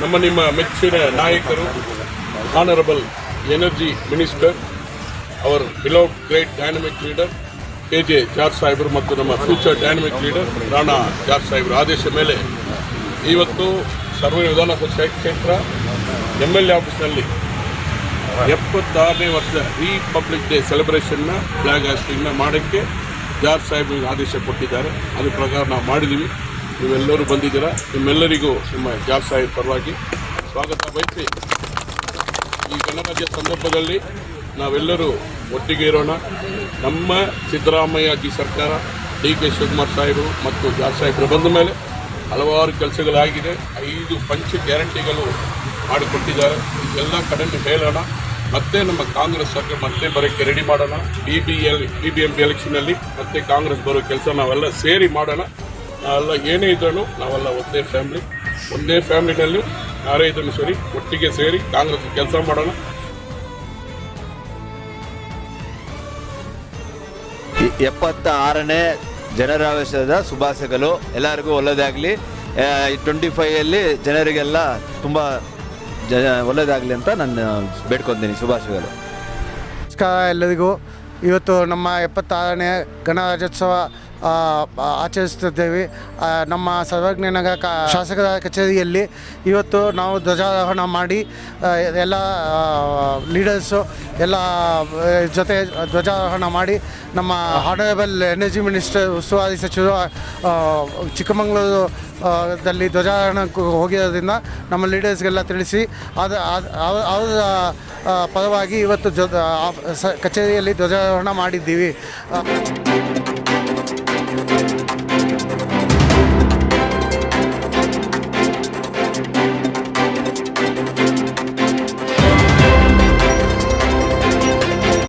ನಮ್ಮ ನಿಮ್ಮ ಮೆಚ್ಚಿನ ನಾಯಕರು honourable energy minister our beloved great dynamic leader K J George ಸಾಹೇಬರು ಮತ್ತು ನಮ್ಮ future dynamic leader Rana George ಸಾಹೇಬರು ಆದೇಶ ಮೇಲೆ ಇವತ್ತು ಸರ್ವ ವಿಧಾನಸಭಾ ಕ್ಷೇತ್ರ ಎಂ ಎಲ್ ಎ ಆಫೀಸ್ನಲ್ಲಿ ಎಪ್ಪತ್ತಾರನೇ ವರ್ಷ ರಿಪಬ್ಲಿಕ್ ಡೇ ಸೆಲೆಬ್ರೇಷನ್ನ ಫ್ಲಾಗ್ ಹಾಸ್ಟಿಂಗ್ನ ಮಾಡೋಕ್ಕೆ ಜಾರ್ಜ್ ಸಾಹೇಬ್ ಆದೇಶ ಕೊಟ್ಟಿದ್ದಾರೆ. ಅದ್ರ ಪ್ರಕಾರ ನಾವು ಮಾಡಿದ್ದೀವಿ. ನೀವೆಲ್ಲರೂ ಬಂದಿದ್ದೀರಾ? ನಿಮ್ಮೆಲ್ಲರಿಗೂ ನಿಮ್ಮ ಜಾಬ್ ಸಾಹೇಬ್ ಪರವಾಗಿ ಸ್ವಾಗತ ಬಯಸಿ. ಈ ಗಣರಾಜ್ಯ ಸಂದರ್ಭದಲ್ಲಿ ನಾವೆಲ್ಲರೂ ಒಟ್ಟಿಗೆ ಇರೋಣ. ನಮ್ಮ ಸಿದ್ದರಾಮಯ್ಯ ಜಿ ಸರ್ಕಾರ, ಡಿ ಕೆ ಶಿವಕುಮಾರ್ ಸಾಹೇಬರು ಮತ್ತು ಜಾಬ್ ಸಾಹೇಬರು ಬಂದ ಮೇಲೆ ಹಲವಾರು ಕೆಲಸಗಳಾಗಿದೆ. ಐದು ಪಂಚ ಗ್ಯಾರಂಟಿಗಳು ಮಾಡಿಕೊಟ್ಟಿದ್ದಾರೆ. ಇದೆಲ್ಲ ಕಡೆಯಿಂದ ಹೇಳೋಣ. ಮತ್ತೆ ನಮ್ಮ ಕಾಂಗ್ರೆಸ್ ಸರ್ಕಾರ ಮತ್ತೆ ಬರೋಕ್ಕೆ ರೆಡಿ ಮಾಡೋಣ. B B L B B M P ಎಲೆಕ್ಷನಲ್ಲಿ ಮತ್ತೆ ಕಾಂಗ್ರೆಸ್ ಬರೋ ಕೆಲಸ ನಾವೆಲ್ಲ ಸೇರಿ ಮಾಡೋಣ. ನಾವೆಲ್ಲ ಏನೇ ಇದ್ರೂ ನಾವೆಲ್ಲ ಒಂದೇ ಫ್ಯಾಮಿಲಿ ಒಂದೇ ಫ್ಯಾಮಿಲಿನಲ್ಲಿ ಯಾರೇ ಇದ್ರೂ ಸರಿ ಒಟ್ಟಿಗೆ ಸೇರಿ ಕಾಂಗ್ರೆಸ್ ಕೆಲಸ ಮಾಡೋಣ. ಈ ಎಪ್ಪತ್ತ ಆರನೇ ಜನರಾವೇಶದ ಶುಭಾಶಯಗಳು. ಎಲ್ಲರಿಗೂ ಒಳ್ಳೆಯದಾಗಲಿ ಟ್ವೆಂಟಿ ಫೈಯಲ್ಲಿ ಜನರಿಗೆಲ್ಲ ತುಂಬ ಜ ಒಳ್ಳೆಯದಾಗಲಿ ಅಂತ ನಾನು ಬೇಡ್ಕೊತೀನಿ. ಶುಭಾಶಯಗಳು. ನಮಸ್ಕಾರ ಎಲ್ಲರಿಗೂ. ಇವತ್ತು ನಮ್ಮ ಎಪ್ಪತ್ತಾರನೇ ಗಣರಾಜ್ಯೋತ್ಸವ ಆಚರಿಸುತ್ತಿದ್ದೇವೆ. ನಮ್ಮ ಸರ್ವಜ್ಞನಗ ಕ, ಶಾಸಕರ ಕಚೇರಿಯಲ್ಲಿ ಇವತ್ತು ನಾವು ಧ್ವಜಾರೋಹಣ ಮಾಡಿ ಎಲ್ಲ ಲೀಡರ್ಸು ಎಲ್ಲ ಜೊತೆ ಧ್ವಜಾರೋಹಣ ಮಾಡಿ, ನಮ್ಮ ಹಾನರೇಬಲ್ ಎನರ್ಜಿ ಮಿನಿಸ್ಟರ್ ಉಸ್ತುವಾರಿ ಸಚಿವರು ಚಿಕ್ಕಮಗಳೂರು ದಲ್ಲಿ ಧ್ವಜಾರೋಹಣಕ್ಕೆ ಹೋಗಿರೋದ್ರಿಂದ ನಮ್ಮ ಲೀಡರ್ಸ್ಗೆಲ್ಲ ತಿಳಿಸಿ ಅದು ಅದ್- ಅವ- ಅವರ ಪರವಾಗಿ ಇವತ್ತು ಜೊ ಕಚೇರಿಯಲ್ಲಿ ಧ್ವಜಾರೋಹಣ ಮಾಡಿದ್ದೀವಿ. Thank you.